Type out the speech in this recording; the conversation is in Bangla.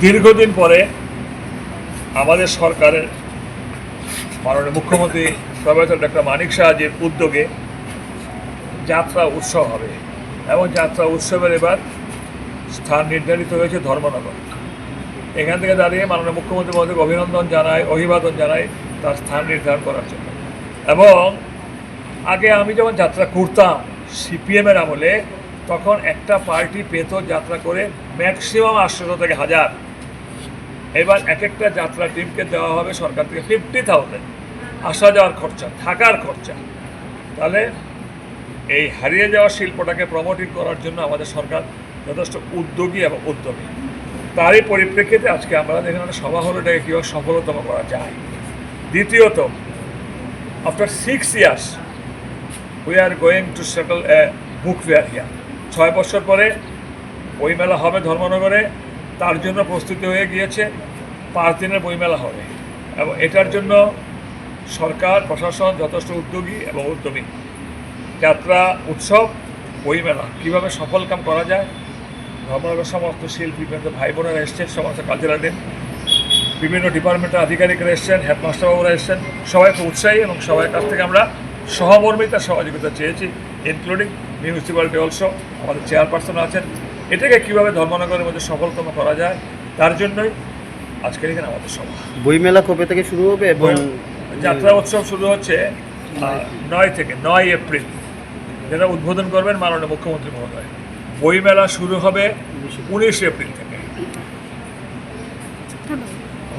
দীর্ঘদিন পরে আমাদের সরকারের মাননীয় মুখ্যমন্ত্রী প্রফেসর ডক্টর মানিক সাহাজির উদ্যোগে যাত্রা উৎসব হবে এবং যাত্রা উৎসবের এবার স্থান নির্ধারিত হয়েছে ধর্মনগর। এখান থেকে দাঁড়িয়ে মাননীয় মুখ্যমন্ত্রী মহোদয়কে অভিনন্দন জানাই, অভিবাদন জানাই তার স্থান নির্ধারণ করার জন্য। এবং আগে আমি যখন যাত্রা করতাম, সিপিএমের আমলে তখন একটা পার্টি পেত যাত্রা করে ম্যাক্সিমাম আটশোশো থেকে হাজার। এবার এক একটা যাত্রা টিমকে দেওয়া হবে সরকার থেকে ফিফটি থাউজেন্ড আসা যাওয়ার খরচা, থাকার খরচা। তাহলে এই হারিয়ে যাওয়া শিল্পটাকে প্রমোটিং করার জন্য আমাদের সরকার যথেষ্ট উদ্যোগী এবং উদ্যমী। তারই পরিপ্রেক্ষিতে আজকে আমরা এখানে সভা হলো এটাকে কীভাবে সফলতম করা যায়। দ্বিতীয়ত after six years we are going to settle a book fair here ছয় বছর পরে বইমেলা হবে ধর্মনগরে, তার জন্য প্রস্তুতি হয়ে গিয়েছে, পাঁচ দিনের বইমেলা হবে। এবং এটার জন্য সরকার, প্রশাসন যথেষ্ট উদ্যোগী এবং উদ্যমী। যাত্রা, উৎসব বইমেলা কীভাবে সফল কাম করা যায়? ধর্মনগর সমস্ত শিল্পী বিভিন্ন ভাই বোনেরা এসছেন, সমস্ত কালচারাল বিভিন্ন ডিপার্টমেন্টের আধিকারিকরা এসছেন হেডমাস্টারবাবুরা এসছেন। সবাই খুব উৎসাহী এবং সবার কাছ থেকে আমরা সহমর্মিতা সহযোগিতা চেয়েছি। ইনক্লুডিং মিউনিসিপ্যালিটি অলসো আমাদের চেয়ারপারসন আছেন। এটাকে কীভাবে ধর্মনগরের মধ্যে সফলতম করা যায় তার জন্যই আজকের এখানে আমাদের সভা। বইমেলা কবে থেকে শুরু হবে এবং যাত্রা উৎসব শুরু হচ্ছে নয় থেকে নয় এপ্রিল। যেটা উদ্বোধন করবেন মাননীয় মুখ্যমন্ত্রী মহোদয়। বইমেলা শুরু হবে উনিশ এপ্রিল থেকে।